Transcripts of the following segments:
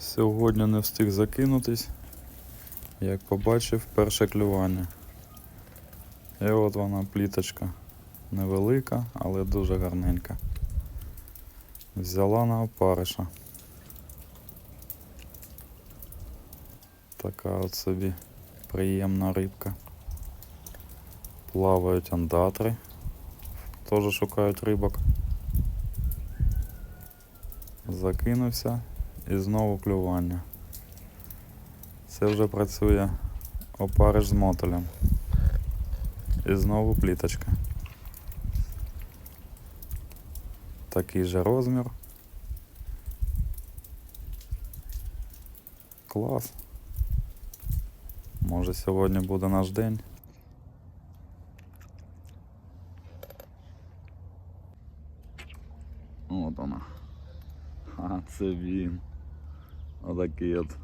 Сьогодні не встиг закинутись, як побачив перше клювання. І от вона пліточка. Невелика, але дуже гарненька. Взяла на опариша. Така от собі приємна рибка. Плавають андатри. Теж шукають рибок. Закинувся і знову клювання. Це вже працює опариш з мотелем. І знову пліточка. Такий же розмір. Клас. Може сьогодні буде наш день. От вона. А, це він. Отакий от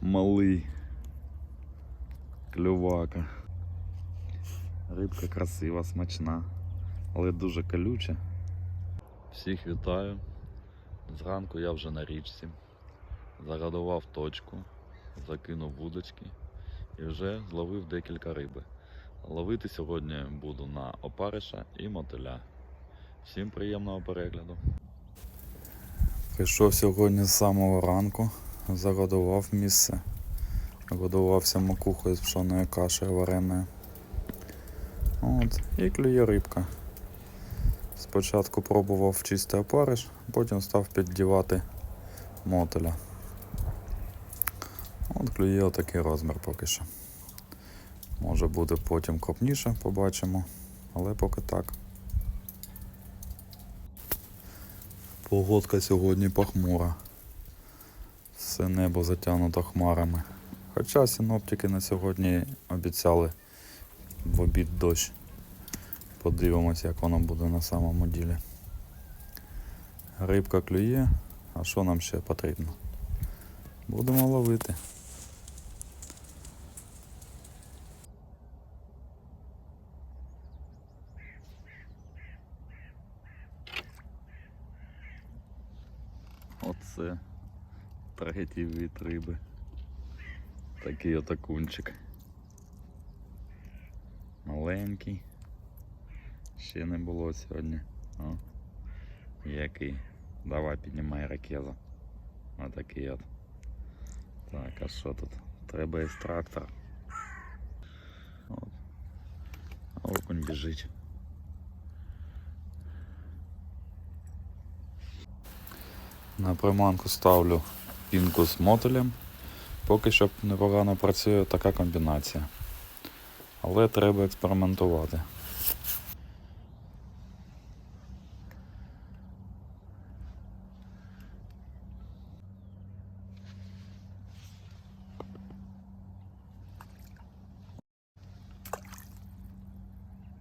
малий клювака. Рибка красива, смачна, але дуже колюча. Всіх вітаю. Зранку я вже на річці. Загадував точку, закинув вудочки і вже зловив декілька риби. Ловити сьогодні буду на опариша і мотиля. Всім приємного перегляду. Прийшов сьогодні з самого ранку, загодував місце. Годувався макухою з пшоною кашею вареною. От, і клює рибка. Спочатку пробував чистий опариш, потім став піддівати мотеля. От клює отакий розмір поки що. Може буде потім крупніше, побачимо, але поки так. Погодка сьогодні похмура. Все небо затягнуто хмарами. Хоча синоптики на сьогодні обіцяли в обід дощ. Подивимось, як воно буде на самому ділі. Рибка клює, а що нам ще потрібно? Будемо ловити. Оце третій вид риби. Такий отакунчик. Маленький. Ще не було сьогодні. О, який. Давай піднімай ракезу. Отакий от. Так, а що тут? Треба екстрактор. От. А окунь біжить. На приманку ставлю пінку з мотелем. Поки що непогано працює така комбінація. Але треба експериментувати.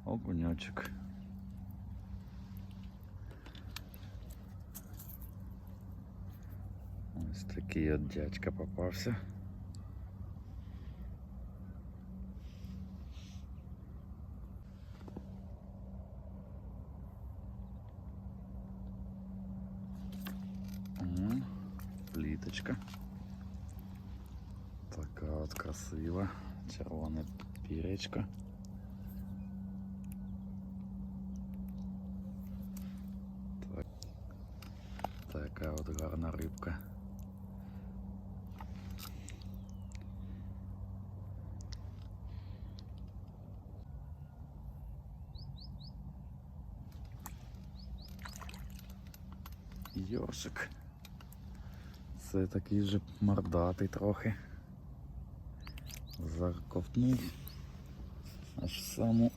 Окунячок. Ось такий от дядька попався. Пліточка. Така от красива. Червоне піречко. Так. Така от гарна. Йоршик. Це такий же мордатий трохи. Заковтнув аж в саму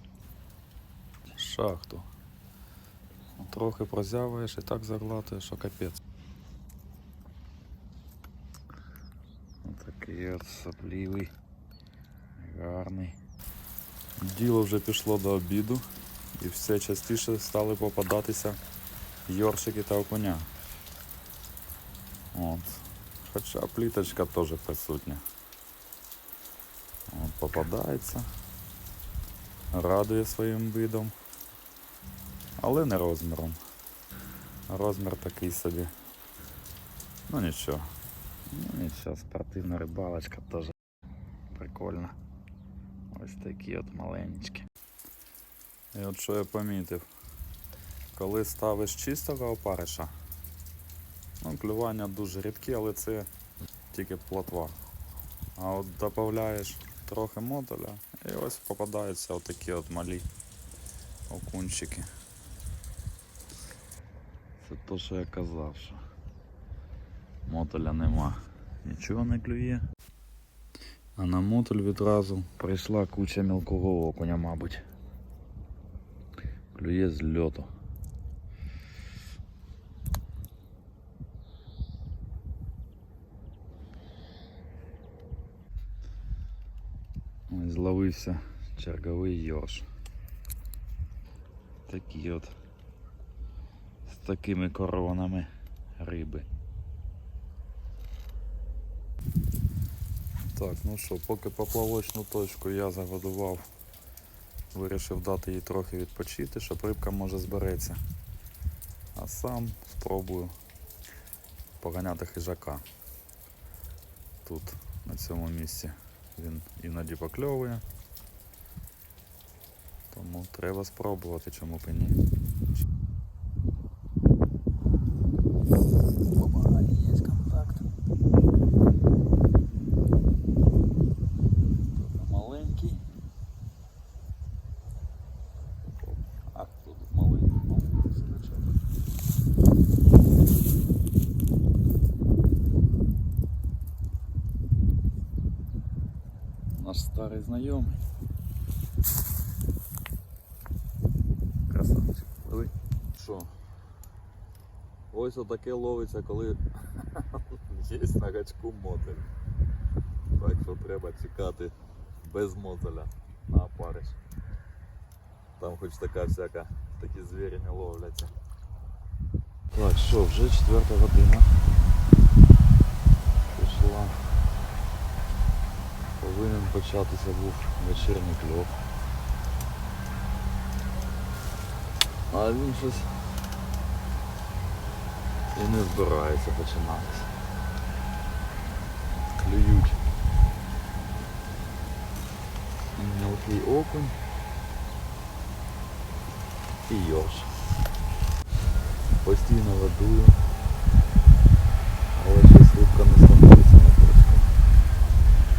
шахту. Трохи прозяваєш і так заглатуєш, що капець. Отакий от соплівий, гарний. Діло вже пішло до обіду і все частіше стали попадатися йоршики та окуня. От. Хоча пліточка теж присутня. От, попадається. Радує своїм видом. Але не розміром. Розмір такий собі. Ну нічого. Ну нічого, спортивна рибалочка теж прикольна. Ось такі от маленькі. І от що я помітив. Коли ставиш чистого опариша, ну, клювання дуже рідкі, але це тільки плотва. А от додаєш трохи мотоля, і ось попадаються отакі от малі окунчики. Це то, що я казав, що мотоля нема. Нічого не клює. А на мотоль відразу прийшла куча мілкого окуня, мабуть. Клює з льоту. Ось черговий йорш. Такі от з такими коронами риби. Так, ну що, поки поплавочну точку я загодував, вирішив дати їй трохи відпочити, щоб рибка може збереться. А сам спробую поганяти хижака. Тут, на цьому місці, він іноді покльовує. Тому треба спробувати, чому б і ні. Опа, є контакт. Тут маленький. А, тут маленький. Ну, скачок. Наш старий знайомий. Красавчик. Диви. Що? Ось отаке ловиться, коли є на гачку мотель. Так що треба чекати без мотеля на опариш. Там хоч така всяка, такі звірі не ловляться. Так, що, вже четверта година. Пішла. Повинен початися був вечірній кльов. А він щось і не збирається починатися. Клюють. Мелкий окунь і йорш. Постійно ведую, але щось рибка не становиться на точку.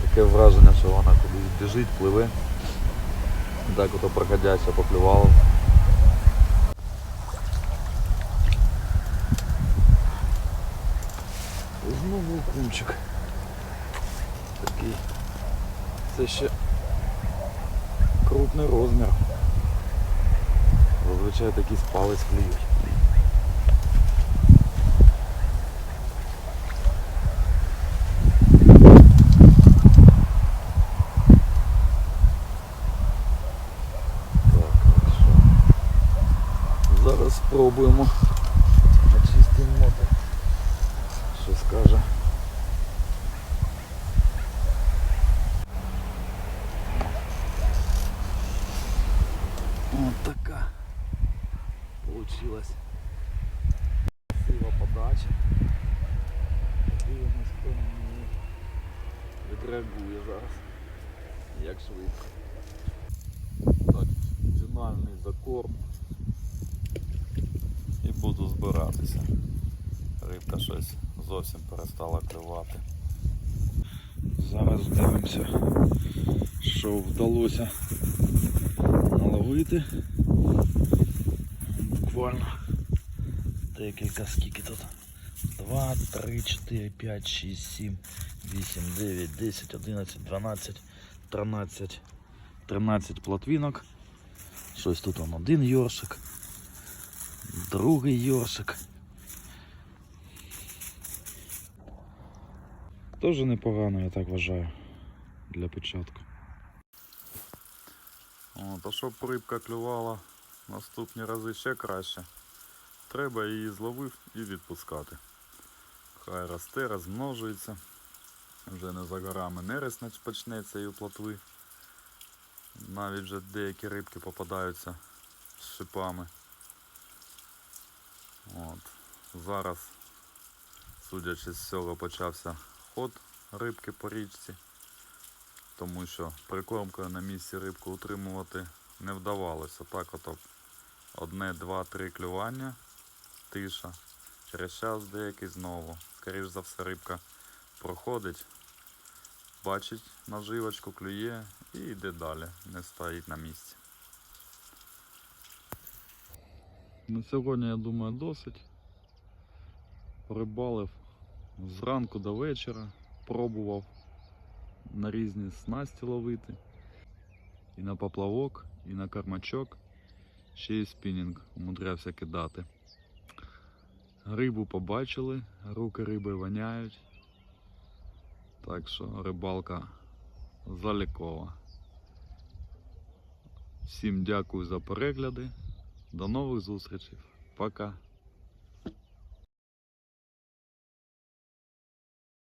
Таке враження, що вона кудись біжить, пливе. Так ото проходяща поплювала. Знову окунчик. Такий. Це ще крупний розмір. Зазвичай такі спалець палець клюють. Так, ну що. Зараз спробуємо на чистий мотор. Що скаже? Вот така получилась красива подача. Дивимось, хто на неї відреагує зараз. Як швидко. Так, фінальний закорм. І буду збиратися. Рибка щось зовсім перестала клювати. Зараз дивимося, що вдалося наловити. Буквально декілька скільки тут. 2, 3, 4, 5, 6, 7, 8, 9, 10, 11, 12, 13, 13 плотвінок. Щось тут он один йоршик, другий йоршик. Теж непогано, я так вважаю, для початку. От, а щоб рибка клювала наступні рази ще краще, треба її зловив і відпускати. Хай росте, розмножується. Вже не за горами нерест почнеться і у плотви. Навіть вже деякі рибки попадаються з шипами. От. Зараз Судячи з цього, почався ход рибки по річці, тому що прикормкою на місці рибку утримувати не вдавалося. Так ото одне, два, три клювання, тиша. Через час деякий знову. Скоріш за все, рибка проходить, бачить наживочку, клює і йде далі, не стоїть на місці. На сьогодні, я думаю, досить. Порибалив зранку до вечора, пробував на різні снасті ловити. І на поплавок, і на кармачок, ще й спінінг умудрявся кидати. Рибу побачили, руки риби воняють. Так що рибалка залікова. Всім дякую за перегляди. До нових зустрічей. Пока.